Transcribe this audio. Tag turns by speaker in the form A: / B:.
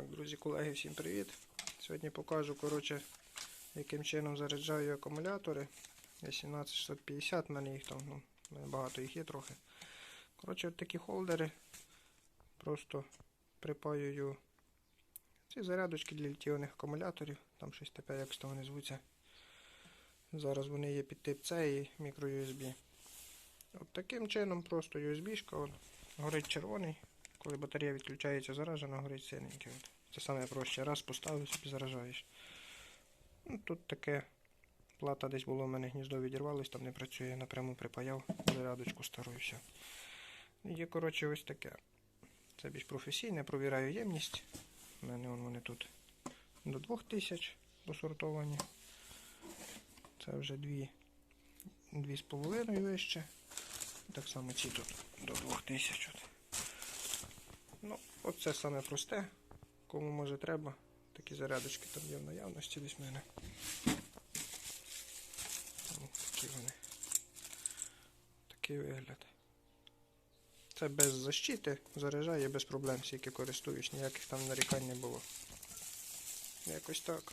A: Друзі, колеги, всім привіт! Сьогодні покажу, коротше, яким чином заряджаю акумулятори. 18650, в мене їх там, ну, багато їх є трохи. Коротше, от такі холдери. Просто припаюю ці зарядочки для літіоних акумуляторів. Там щось таке, як то вони звуться. Зараз вони є під тип C і мікро-USB. От таким чином просто USB-шка, горить червоний. Коли батарея відключається заражена, горить синенький. Це саме проще. Раз поставив собі заражаєш. Ну, тут таке плата десь було в мене гніздо відірвалось, там не працює, напряму припаяв зарядочку стару. Є, коротше, ось таке. Це більш професійне, провіряю ємність. У мене вон вони тут до 2000 посортовані. Це вже дві, дві з половиною вище. Так само ці тут до 2000. Ну, оце саме просте. Кому може треба. Такі зарядочки там є в наявності десь в мене. Ну, такі вони. Такий вигляд. Це без защити, заряджає без проблем, скільки користуюсь, ніяких там нарікань не було. Якось так.